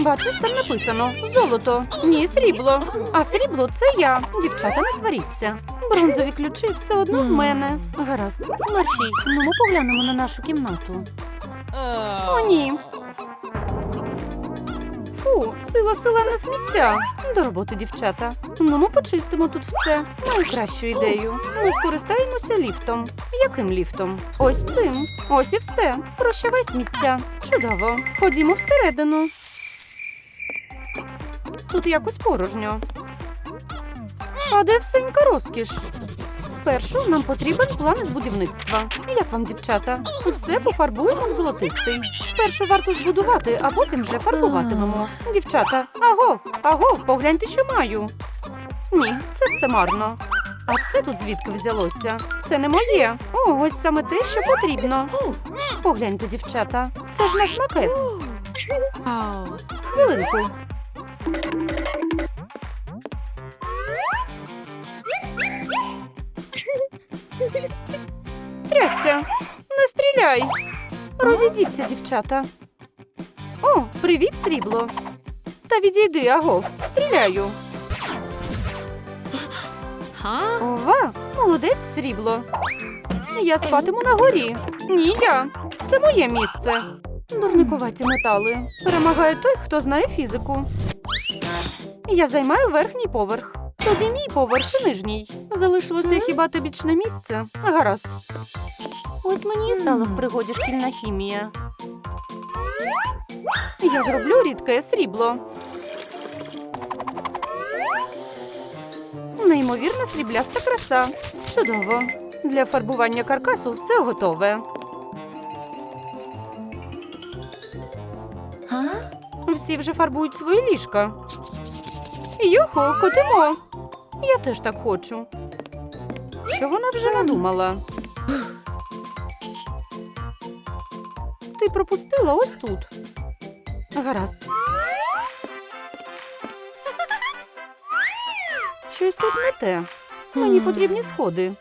Бачиш, там написано золото. Ні, срібло. А срібло це я. Дівчата, не сваріться. Бронзові ключі все одно в мене. Гаразд, мерщій. Ну, ми поглянемо на нашу кімнату. О, ні. Фу, сила селена сміття. До роботи, дівчата. Ну, ми почистимо тут все. Маю кращу ідею. Ми скористаємося ліфтом. Яким ліфтом? Ось цим. Ось і все. Прощавай сміття. Чудово. Ходімо всередину. Тут якось порожньо. А де всенька розкіш? Спершу нам потрібен план з будівництва. Як вам, дівчата? Все пофарбуємо в золотистий. Спершу варто збудувати, а потім вже фарбуватимемо. Дівчата, агов, агов, погляньте, що маю. Ні, це все марно. А це тут звідки взялося? Це не моє. О, ось саме те, що потрібно. Погляньте, дівчата, це ж наш макет. Хвилинку. Трясця, не стріляй. Розійдіться, дівчата. О, привіт, срібло. Та відійди, агов, стріляю. Ова, молодець, срібло. Я спатиму на горі. Ні, я. Це моє місце. Дурникуваті метали. Перемагає той, хто знає фізику. Я займаю верхній поверх. Тоді мій поверх і нижній. Залишилося хіба те бічне місце? Гаразд. Ось мені і стала в пригоді шкільна хімія. Я зроблю рідке срібло. Неймовірна срібляста краса. Чудово. Для фарбування каркасу все готове. Всі вже фарбують свої ліжка. Юху, котимо. Я теж так хочу. Що вона вже надумала? Ти пропустила ось тут. Гаразд. Щось тут не те. Мені потрібні сходи.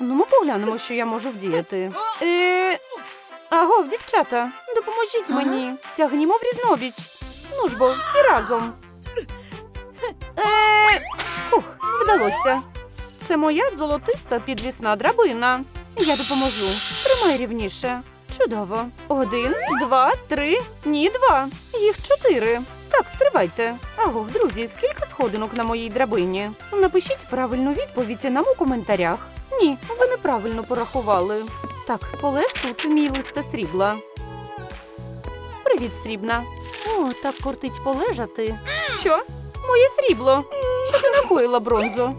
Ну, ми поглянемо, що я можу вдіяти. Е... Агов, дівчата, допоможіть мені. Тягнімо в різнобіч. Ну ж бо, всі разом. Е... Фух, вдалося. Це моя золотиста підвісна драбина. Я допоможу. Тримай рівніше. Чудово. Один, два, три. Ні, два. Їх чотири. Так, стривайте. Агов, друзі, скільки сходинок на моїй драбині? Напишіть правильну відповідь нам у коментарях. Ні, ви неправильно порахували. Так, полеж тут мій листа срібла. Привіт, срібна. О, так кортить полежати. Що? Моє срібло. Що ти накоїла бронзу?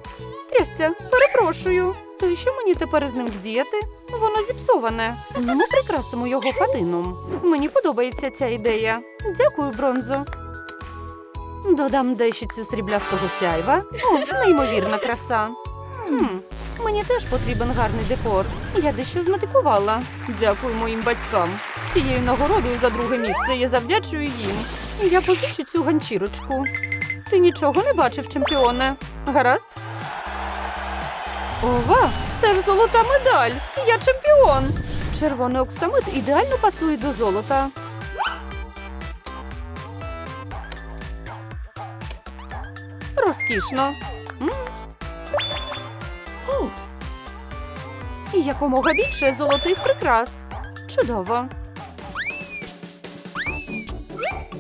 Трясця, перепрошую. То і що мені тепер з ним вдіяти? Воно зіпсоване. Ну, ми прикрасимо його фатином. Мені подобається ця ідея. Дякую, бронзо. Додам дещицю сріблястого сяйва. О, неймовірна краса. Хм, мені теж потрібен гарний декор. Я дещо зметикувала. Дякую моїм батькам. Цією нагородою за друге місце я завдячую їм. Я позичу цю ганчірочку. Ти нічого не бачив, чемпіоне. Гаразд? Ова, це ж золота медаль. Я чемпіон. Червоний оксамит ідеально пасує до золота. Розкішно. І Якомога більше золотих прикрас. Чудово.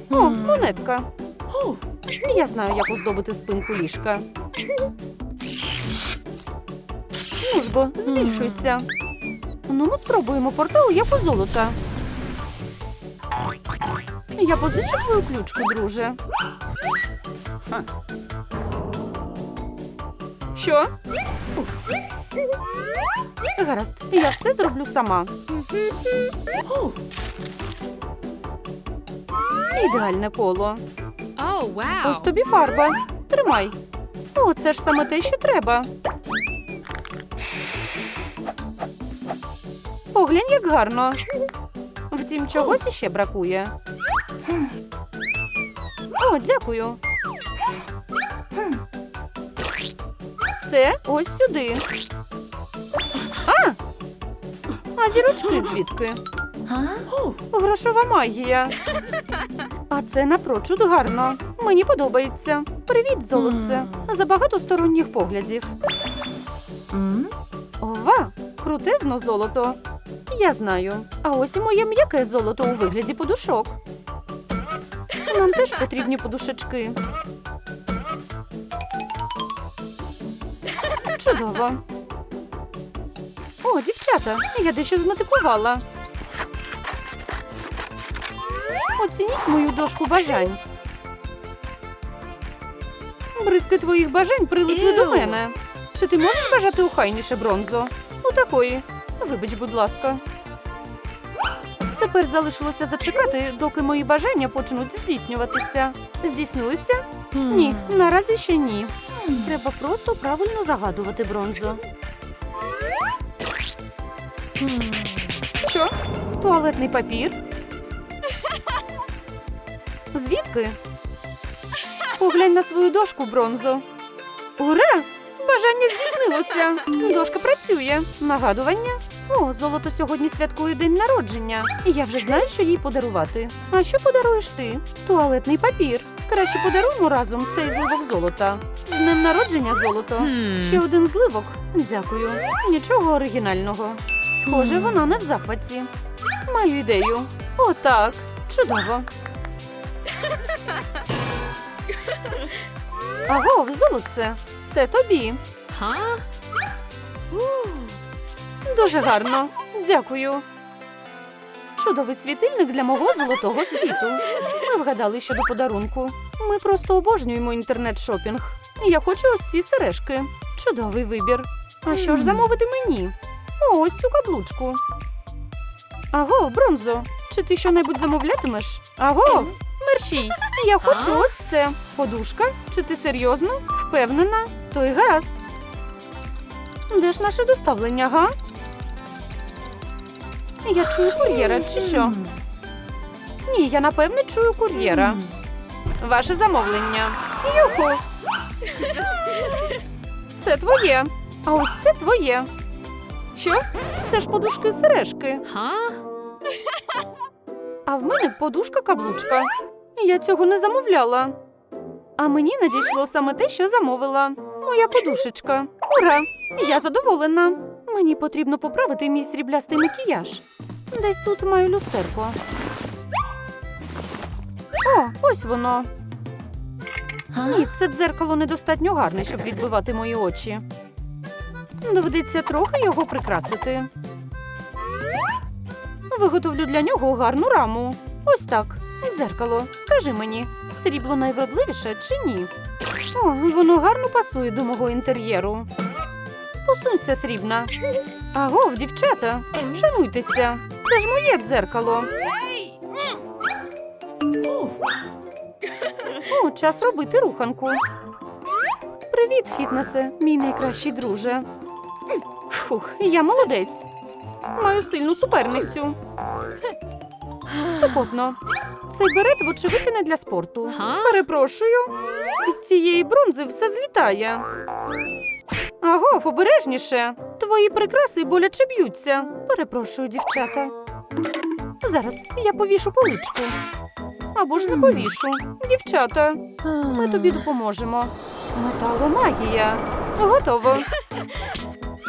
О, монетка. Я знаю, як оздобити спинку ліжка. Ну ж бо, збільшуйся. Ну, ми спробуємо портал як у золота. Я позичу твою ключку, друже. Що? Гаразд, я все зроблю сама. Ідеальне коло. Oh, wow. Ось тобі фарба. Тримай. О, це ж саме те, що треба. Поглянь, як гарно. Втім, чогось іще бракує. О, дякую. Це ось сюди. А! А зірочки звідки? Грошова магія. А це напрочуд гарно. Мені подобається. Привіт, золотце. Забагато сторонніх поглядів. Ова, крутезно золото. Я знаю. А ось і моє м'яке золото у вигляді подушок. Нам теж потрібні подушечки. Чудово. О, дівчата, я дещо змотикувала. Оцініть мою дошку бажань. Бризки твоїх бажань прилипли до мене. Чи ти можеш бажати ухайніше бронзо? У такої. Вибач, будь ласка. Тепер залишилося зачекати, доки мої бажання почнуть здійснюватися. Здійснилися? Ні, наразі ще ні. Треба просто правильно загадувати бронзу. Що? Туалетний папір? Звідки? Поглянь на свою дошку, бронзо. Ура! Бажання здійснилося. Дошка працює. Нагадування. О, золото сьогодні святкує день народження. І я вже знаю, що їй подарувати. А що подаруєш ти? Туалетний папір. Краще подаруємо разом цей зливок золота. З днем народження золото. Ще один зливок. Дякую. Нічого оригінального. Схоже, вона не в захваті. Маю ідею. О, так. Чудово. Аго, золоце. Це тобі. Ха? Дуже гарно. Дякую. Чудовий світильник для мого золотого світу. Ми вгадали щодо подарунку. Ми просто обожнюємо інтернет-шопінг. Я хочу ось ці сережки. Чудовий вибір. А що ж замовити мені? О, ось цю каблучку. Аго, бронзо, чи ти що-небудь замовлятимеш? Аго, мерщій, я хочу А? ось це. Подушка? Чи ти серйозно? Впевнена? То й гаразд. Де ж наше доставлення, га? Я чую кур'єра, чи що? Ні, я напевне чую кур'єра. Ваше замовлення. Юху. Це твоє. А ось це твоє. Що? Це ж подушки сережки. Ха? А в мене подушка каблучка. Я цього не замовляла. А мені надійшло саме те, що замовила. Моя подушечка. Ура! Я задоволена. Мені потрібно поправити мій сріблястий макіяж. Десь тут маю люстерко. О, ось воно. Ні, це дзеркало недостатньо гарне, щоб відбивати мої очі. Доведеться трохи його прикрасити. Виготовлю для нього гарну раму. Ось так. Дзеркало, скажи мені, срібло найвродливіше чи ні? О, воно гарно пасує до мого інтер'єру. Посунься, срібна. Агов, дівчата, шануйтеся. Це ж моє дзеркало. О, час робити руханку. Привіт, фітнесе, мій найкращий друже. Фух, я молодець. Маю сильну суперницю. Спекотно. Цей берет, вочевидь, не для спорту. Перепрошую. З цієї бронзи все злітає. Агов, обережніше. Твої прикраси боляче б'ються. Перепрошую, дівчата. Зараз я повішу поличку. Або ж не повішу. Дівчата, ми тобі допоможемо. Металомагія. Готово.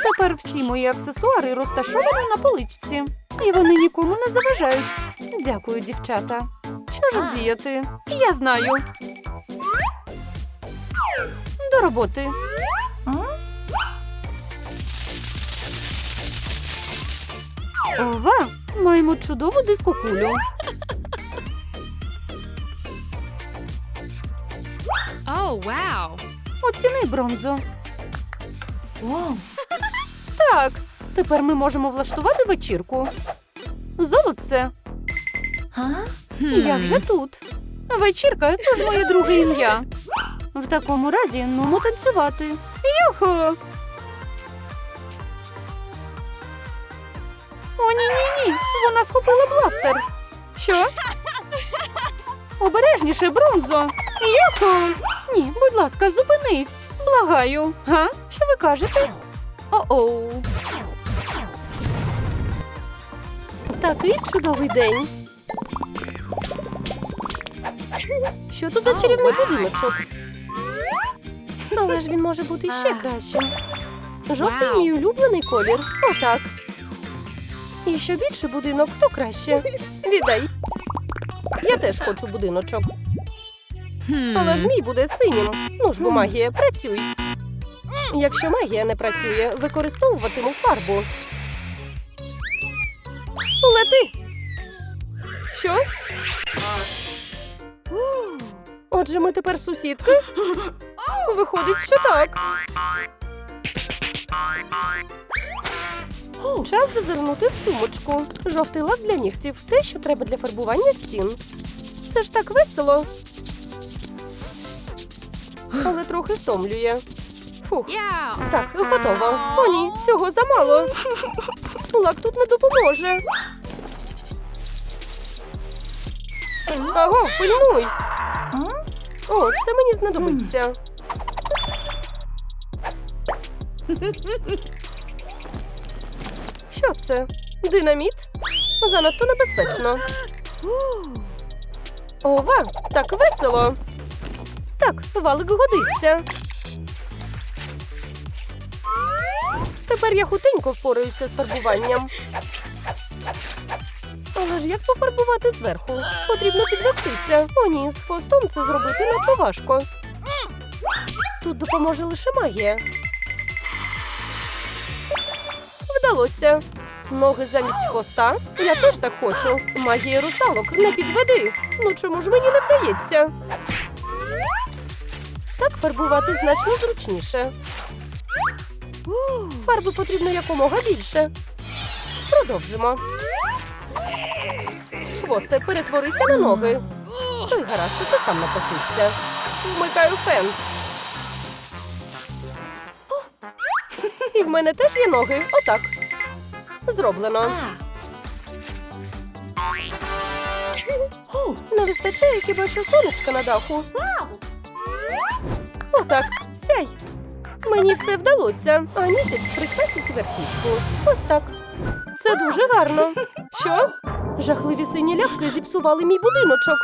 Тепер всі мої аксесуари розташовані на поличці. І вони нікому не заважають. Дякую, дівчата. Що ж вдіяти? Я знаю. До роботи. Ова, маємо чудову дискокулю. О, вау. Оціни бронзу. Так, тепер ми можемо влаштувати вечірку. Золоце, я вже тут. Вечірка тож моє друге ім'я. В такому разі нумо танцювати. Юху! О, ні, ні, ні. Вона схопила бластер. Що? Обережніше, бронзо. Юху! Ні, будь ласка, зупинись. Благаю. Га? Що ви кажете? О-оу. Такий чудовий день. Що то за чарівний будиночок? Але ж він може бути ще кращим. Жовтий мій улюблений колір. Отак. І що більше будинок, то краще. Віддай. Я теж хочу будиночок. Але ж мій буде синім. Ну ж бо магія, працюй. Якщо магія не працює, використовуватиму фарбу. Лети. Що? Отже, ми тепер сусідки? Виходить, що так. Час зазирнути в сумочку. Жовтий лак для нігтів. Те, що треба для фарбування стін. Це ж так весело. Але трохи втомлює. Фух. Так, готово. О, ні, цього замало. Лак тут не допоможе. Аго, пильнуй. О, це мені знадобиться. Що це? Динаміт? Занадто небезпечно. Ова, так весело. Так, валик годиться. Тепер я хутенько впораюся з фарбуванням. Але ж як пофарбувати зверху? Потрібно підвестися. О, ні, з хвостом це зробити надто важко. Тут допоможе лише магія. Вдалося. Ноги замість хвоста. Я теж так хочу. Магія русалок не підведи. Ну чому ж мені не вдається? Так фарбувати значно зручніше. Фарби потрібно якомога більше. Продовжимо. Хвосте, перетворися на ноги. Той гаразд, ти сам напасився. Вмикаю фен. І в мене теж є ноги. Отак. Зроблено. Не вистачає хіба що сонечка на даху. Отак, сяй. Мені все вдалося, а місяць прикрасить верхівку. Ось так. Це дуже гарно. Що? Жахливі сині ляпки зіпсували мій будиночок.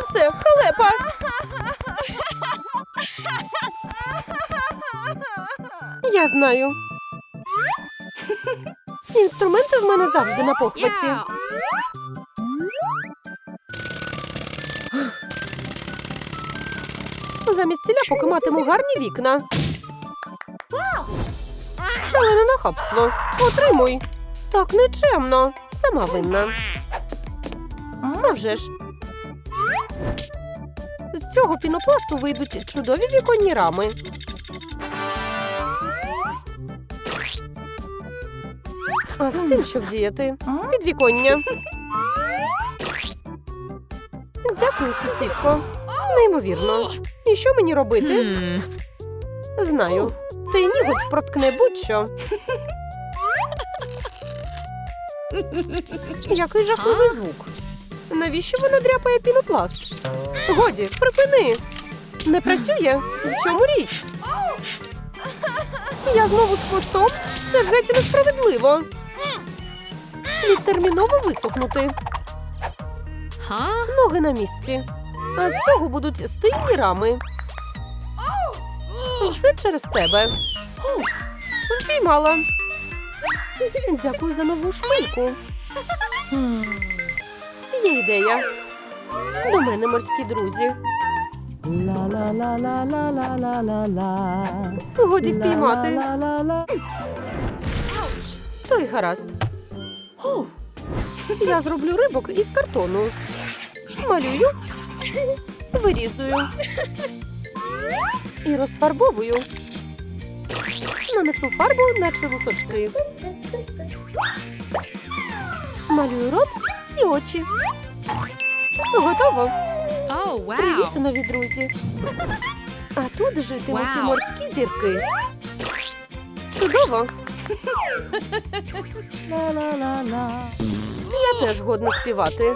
Все, халепа. Я знаю. Інструменти в мене завжди на похваті. Замість ляпок матиму гарні вікна. Шалене нахабство. Отримуй. Так нечемно. Сама винна. А вже ж. З цього пінопласту вийдуть чудові віконні рами. А з цим що вдіяти? Підвіконня. Дякую, сусідко. Неймовірно. І що мені робити? Знаю. Цей ніготь проткне будь-що. Який жахливий звук. Навіщо вона дряпає пінопласт? Годі, припини. Не працює? В чому річ? Я знову з хвостом? Це ж геть несправедливо. Слід терміново висохнути. Ноги на місці. А з цього будуть стильні рами. Все через тебе. Впіймала. Дякую за нову шпильку. Є ідея. До мене морські друзі. Годі впіймати. Ouch. То й гаразд. Я зроблю рибок із картону. Малюю, вирізую і розфарбовую. Нанесу фарбу, наче лусочки. Малюю рот і очі. Готово. Oh, Привіт, нові друзі. А тут житимуть і морські зірки. Чудово. Я теж годна співати.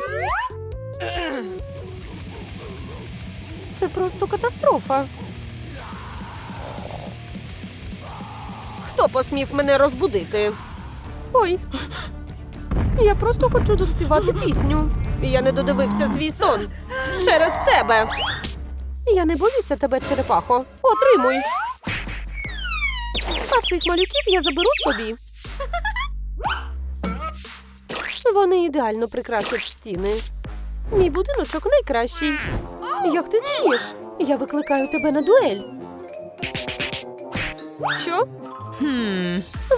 Це просто катастрофа. Хто посмів мене розбудити? Ой. Я просто хочу доспівати пісню. І я не додивився свій сон. Через тебе. Я не боюся тебе, черепахо. Отримуй. А цих малюків я заберу собі. Вони ідеально прикрасять стіни. Мій будиночок найкращий. Як ти смієш? Я викликаю тебе на дуель. Що?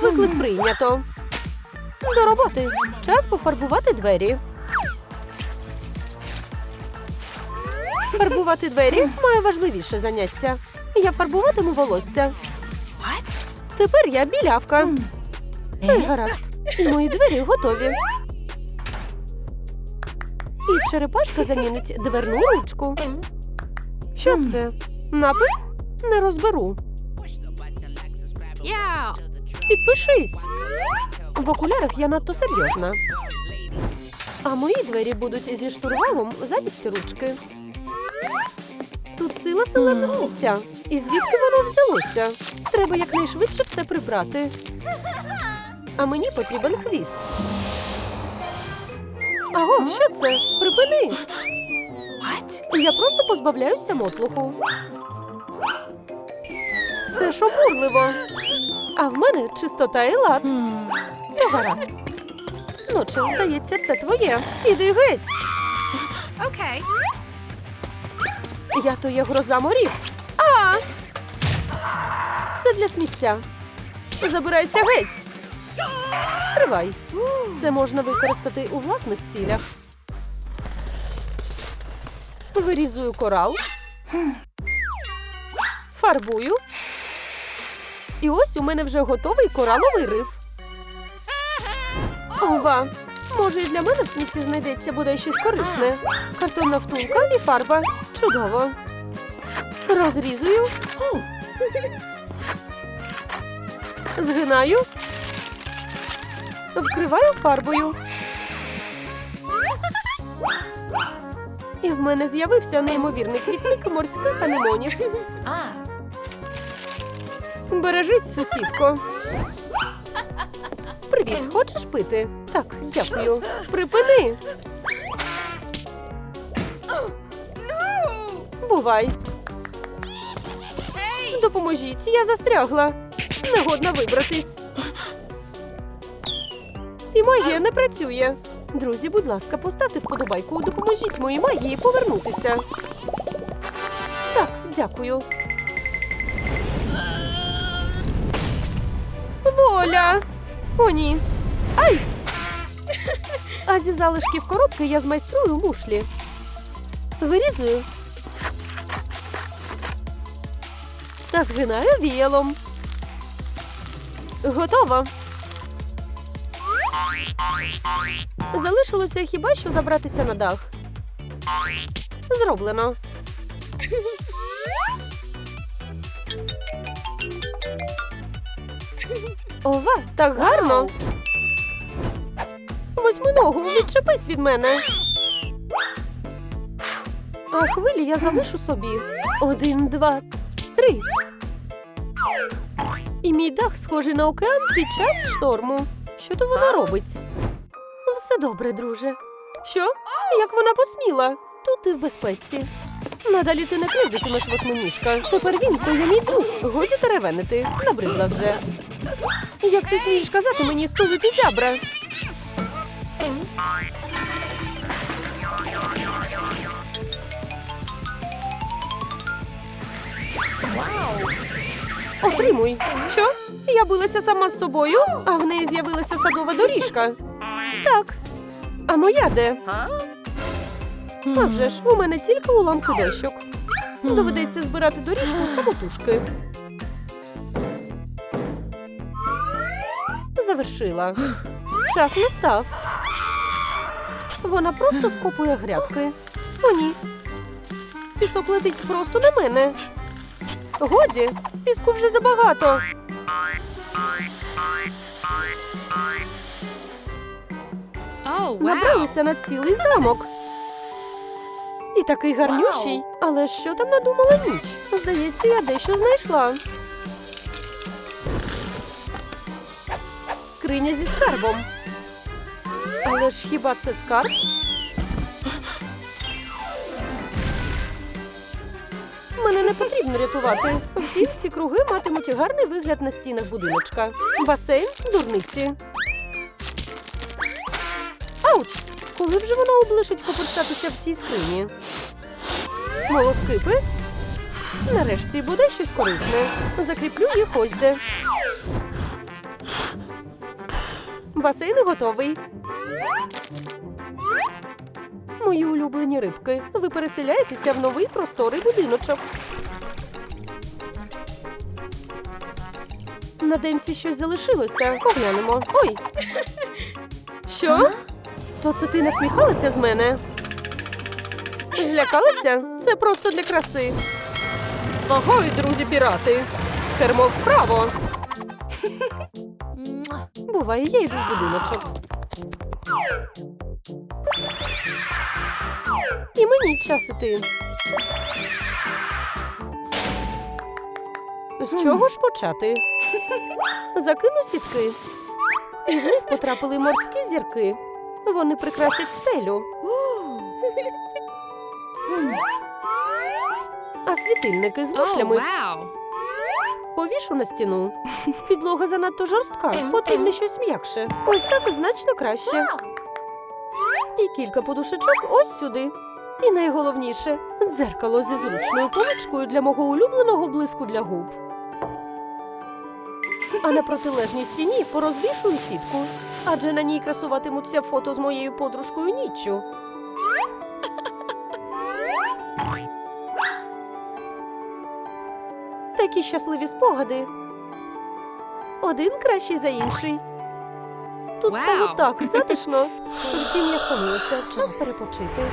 Виклик прийнято. До роботи. Час пофарбувати двері. Фарбувати двері моє важливіше заняття. Я фарбуватиму волосся. Тепер я білявка. Ей, гаразд. І мої двері готові. І черепашка замінить дверну ручку. Що це? Напис? Не розберу. Yeah. Підпишись. В окулярах я надто серйозна. А мої двері будуть зі штурвалом замість ручки. Тут сила селена сміття. І звідки воно взялося? Треба якнайшвидше все прибрати. А мені потрібен хвіст. Аго, що це? Припини! Я просто позбавляюся мотлуху. Це ж обурливо. А в мене чистота і лад. Ну, гаразд. Ну, чи здається, це твоє. Іди геть. Okay. Я то є гроза морів. А! Це для сміття. Забирайся геть. Стривай. Це можна використати у власних цілях. Вирізую корал. Фарбую. І ось у мене вже готовий кораловий риф. Ова! Може, і для мене в смітті знайдеться буде щось корисне. Картонна втулка і фарба. Чудово. Розрізую. Згинаю. Вкриваю фарбою. І в мене з'явився неймовірний квітник морських анемонів. Бережись, сусідко. Привіт, хочеш пити? Так, дякую. Припини. Бувай. Допоможіть, я застрягла. Негодна вибратись. І магія не працює. Друзі, будь ласка, поставте вподобайку, допоможіть моїй магії повернутися. Так, дякую. Воля! О, ні. Ай! А зі залишків коробки я змайструю мушлі. Вирізую. Та згинаю віялом. Готово. Залишилося хіба що забратися на дах. Зроблено. Ова, так гарно. Восьминогу, відчепись від мене. А хвилі я залишу собі. Один, два, три. І мій дах схожий на океан під час шторму. Що то вона робить? Все добре, друже. Що? Як вона посміла? Тут ти в безпеці. Надалі ти не кривдитимеш восьминіжка. Тепер він то є мій друг. Годі теревенити. Набридла вже. Як ти смієш казати мені стулити зябра? Отримуй. Що? Я билася сама з собою, а в неї з'явилася садова доріжка. Так. А моя де? А вже ж, у мене тільки уламки дощок. Доведеться збирати доріжку самотужки. Завершила. Час настав. Вона просто скопує грядки. О, ні. Пісок летить просто на мене. Годі, піску вже забагато. Oh, wow. Набралося на цілий замок. І такий гарнющий. Але що там надумала ніч? Здається, я дещо знайшла. Скриня зі скарбом. Але ж хіба це скарб? Мене не потрібно рятувати. Втім, ці круги матимуть гарний вигляд на стінах будиночка. Басейн дурниці. Ауч! Коли вже воно облишить коперсатися в цій скрині? Смолоскипи? Нарешті буде щось корисне. Закріплю їх ось де. Басейн готовий. Мої улюблені рибки. Ви переселяєтеся в новий просторий будиночок. На денці щось залишилося. Поглянемо. Ой. Що? То це ти насміхалася з мене? Злякалася? Це просто для краси. Агой, друзі пірати. Кермо вправо. Буває, я йду в будиночок. І мені час іти. З чого ж почати? Закину сітки. І в них потрапили морські зірки. Вони прикрасять стелю. А світильники з Oh, wow. Повішу на стіну. Підлога занадто жорстка, потрібно щось м'якше. Ось так значно краще. І кілька подушечок ось сюди. І найголовніше дзеркало зі зручною поличкою для мого улюбленого блиску для губ. А на протилежній стіні порозвішую сітку, адже на ній красуватимуться фото з моєю подружкою ніччю. Такі щасливі спогади. Один кращий за інший. Тут стало так затишно. Втім, я втомилася. Час перепочити.